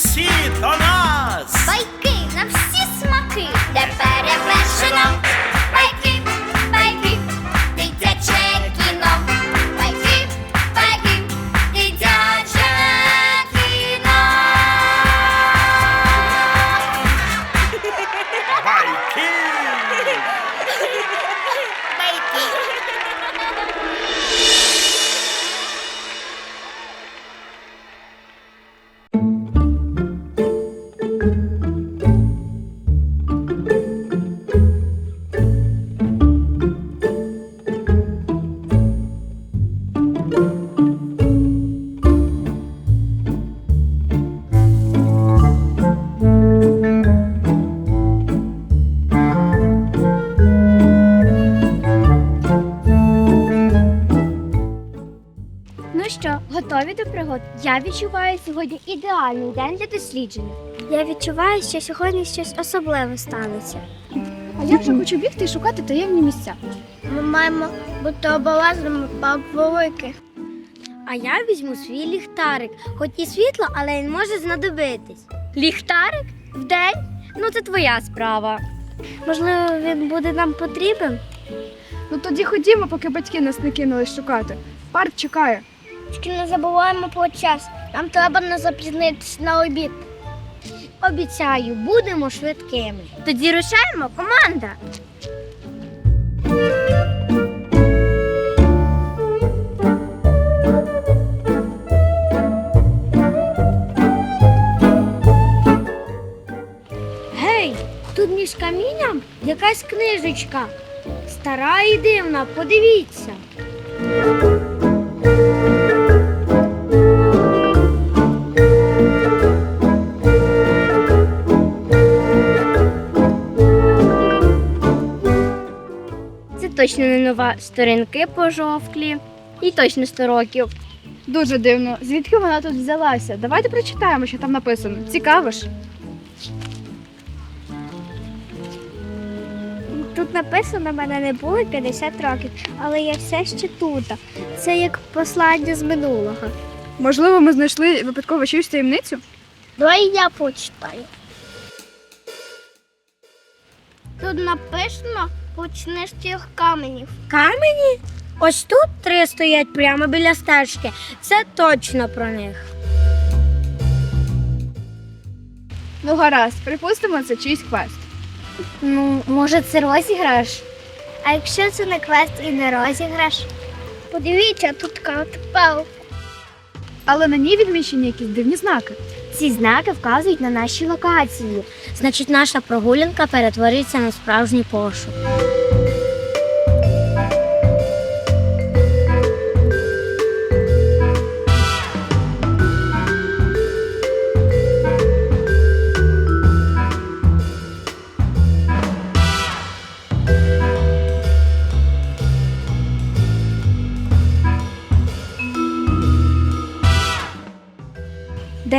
Sit Готові до пригод? Я відчуваю сьогодні ідеальний день для дослідження. Я відчуваю, що сьогодні щось особливе станеться. А я вже хочу бігти і шукати таємні місця. Ми маємо бути обережними по великих. А я візьму свій ліхтарик, хоч і світло, але він може знадобитись. Ліхтарик? Вдень? Ну це твоя справа. Можливо, він буде нам потрібен? Ну тоді ходімо, поки батьки нас не кинули шукати. Парк чекає. Тільки не забуваємо про час. Нам треба не запізнитись на обід. Обіцяю, будемо швидкими. Тоді рушаємо, команда. Гей, тут між камінням якась книжечка. Стара і дивна, подивіться. Точно не нова. Сторінки пожовклі. І точно 100 років. Дуже дивно. Звідки вона тут взялася? Давайте прочитаємо, що там написано. Цікаво ж. Тут написано, мене не було 50 років, але я все ще тут. Це як послання з минулого. Можливо, ми знайшли випадково чиюсь таємницю? Давай я почитаю. Тут написано почни з цих каменів. Камені? Ось тут три стоять прямо біля стежки. Це точно про них. Ну гаразд, припустимо, це чийсь квест. Ну, може, це розіграш? А якщо це не квест і не розіграш? Подивіться, тут картпел. Але на ній відміщені якісь дивні знаки. Ці знаки вказують на наші локації. Значить, наша прогулянка перетвориться на справжній пошук.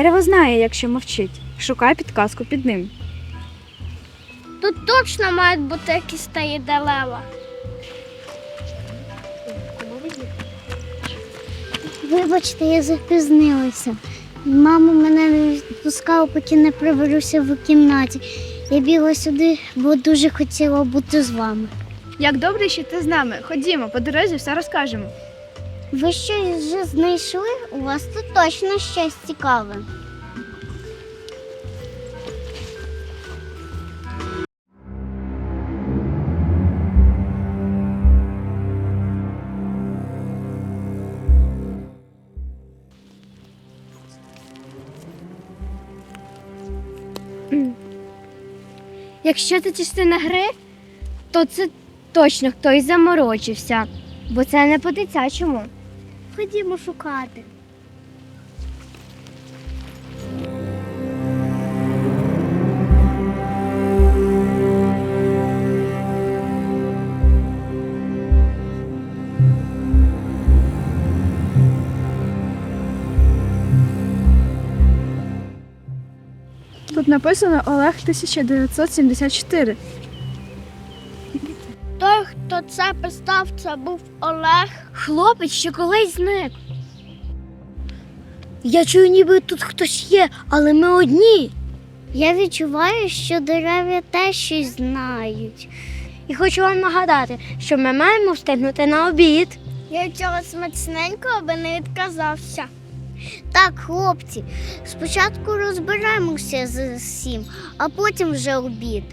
Дерево знає, якщо мовчить. Шукай підказку під ним. Тут точно мають бути якісь таї дерева. Вибачте, я запізнилася. Мама мене не відпускала, поки не приберуся в кімнаті. Я бігла сюди, бо дуже хотіла бути з вами. Як добре, що ти з нами. Ходімо, по дорозі все розкажемо. Ви щось вже знайшли? У вас тут точно щось цікаве. Якщо це частина гри, то це точно хтось заморочився, бо це не по-дитячому. Ходімо шукати. Тут написано Олег 1974. Хто це писав, це був Олег. Хлопець, що колись зник. Я чую, ніби тут хтось є, але ми одні. Я відчуваю, що дерев'я теж щось знають. І хочу вам нагадати, що ми маємо встигнути на обід. Я вчора смачненько, аби не відказався. Так, хлопці, спочатку розберемося з всім, а потім вже обід.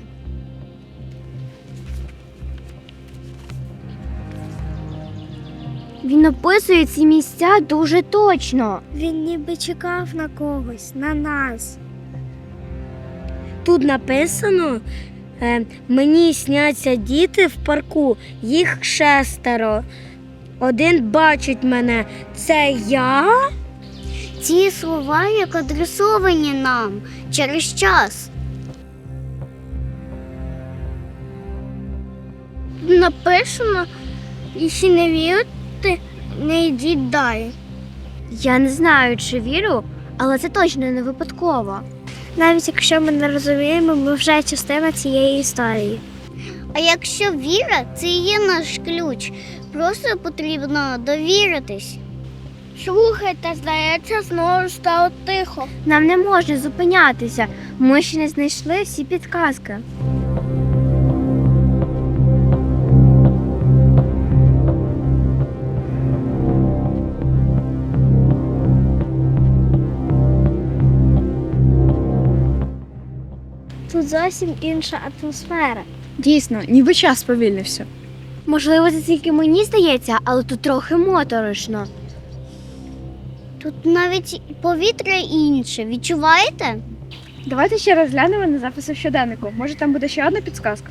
Він описує ці місця дуже точно. Він ніби чекав на когось, на нас. Тут написано: е, мені сняться діти в парку, їх шестеро. Один бачить мене. Це я? Ці слова як адресовані нам через час. Написано, якщо не вірите, не йдіть далі. Я не знаю, чи вірю, але це точно не випадково. Навіть якщо ми не розуміємо, ми вже частина цієї історії. А якщо віра, це і є наш ключ. Просто потрібно довіритись. Слухайте, здається, знову стало тихо. Нам не можна зупинятися. Ми ще не знайшли всі підказки. Тут зовсім інша атмосфера. Дійсно, ніби час повільнився. Можливо, це тільки мені здається, але тут трохи моторошно. Тут навіть повітря інше. Відчуваєте? Давайте ще раз глянемо на записи в щоденнику. Може, там буде ще одна підсказка.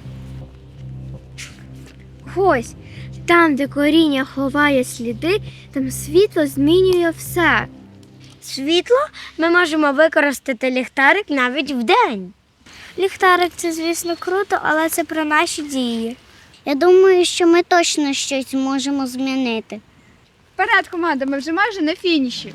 Ось там, де коріння ховає сліди, там світло змінює все. Світло ми можемо використати ліхтарик навіть вдень. Ліхтарик це, звісно, круто, але це про наші дії. Я думаю, що ми точно щось можемо змінити. Вперед, команда, ми вже майже на фініші.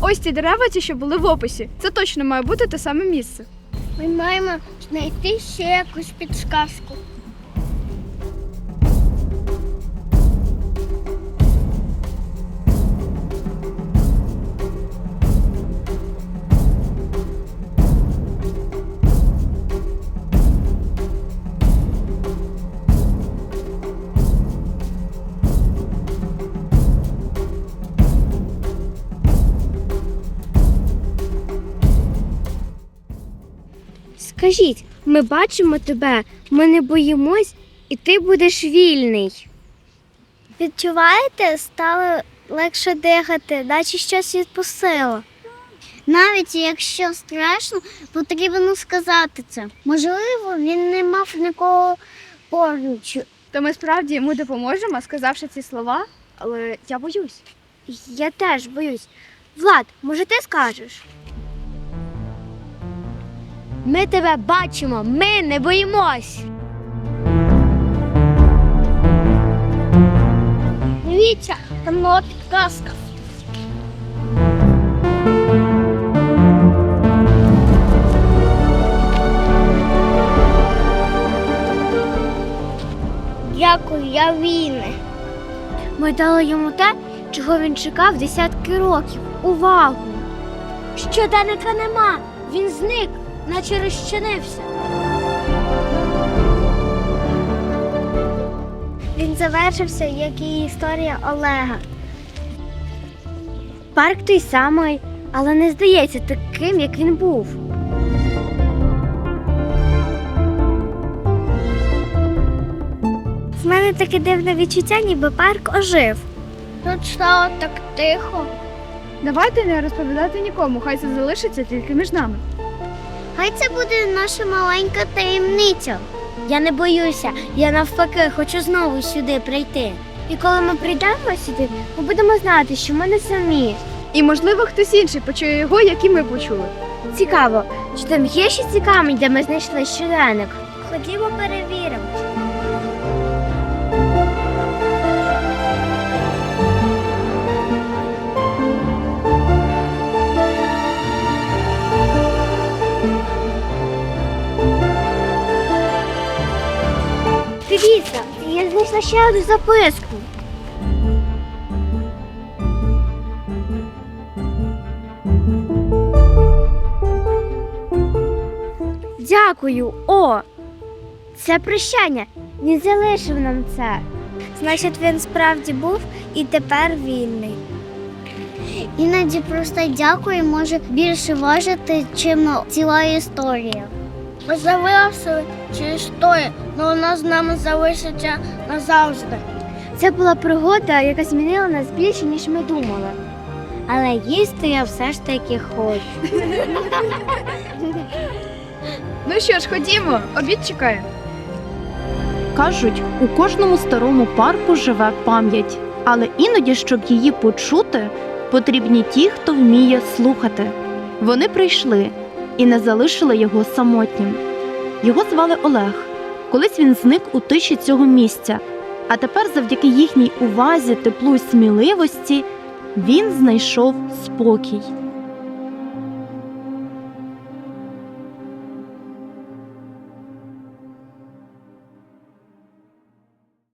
Ось ці дерева, ті, що були в описі. Це точно має бути те саме місце. Ми маємо знайти ще якусь підсказку. Скажіть, ми бачимо тебе, ми не боїмось, і ти будеш вільний. Відчуваєте, стало легше дихати, наче щось відпустило. Навіть якщо страшно, потрібно сказати це. Можливо, він не мав нікого поруч. То ми справді йому допоможемо, сказавши ці слова, але я боюсь. Я теж боюсь. Влад, може, ти скажеш? Ми тебе бачимо, ми не боїмось. Дивіться, там нова підказка. Дякую, я вільний. Ми дали йому те, чого він чекав десятки років. Увагу! Щоденника нема. Він зник, наче розчинився. Він завершився, як і історія Олега. Парк той самий, але не здається таким, як він був. В мене таке дивне відчуття, ніби парк ожив. Тут стало так тихо. Давайте не розповідати нікому, хай це залишиться тільки між нами. Хай це буде наша маленька таємниця. Я не боюся, я навпаки хочу знову сюди прийти. І коли ми прийдемо сюди, ми будемо знати, що ми не самі. І можливо хтось інший почує його, як і ми почули. Цікаво, чи там є ще ці де ми знайшли щоденник? Ходімо перевіримо. Дивіться, я знайшла ще одну записку. Дякую, о! Це прощання. Він залишив нам це. Значить, він справді був і тепер вільний. Іноді просто дякую може більше важити, чим ціла історія. Ми залишили цю історію, але вона з нами залишиться назавжди. Це була пригода, яка змінила нас більше, ніж ми думали. Але їсти я все ж таки хочу. Ну що ж, ходімо, обід чекає. Кажуть, у кожному старому парку живе пам'ять, але іноді, щоб її почути, Потрібні ті, хто вміє слухати. Вони прийшли і не залишила його самотнім. Його звали Олег. Колись він зник у тиші цього місця, а тепер, завдяки їхній увазі, теплу й сміливості, він знайшов спокій.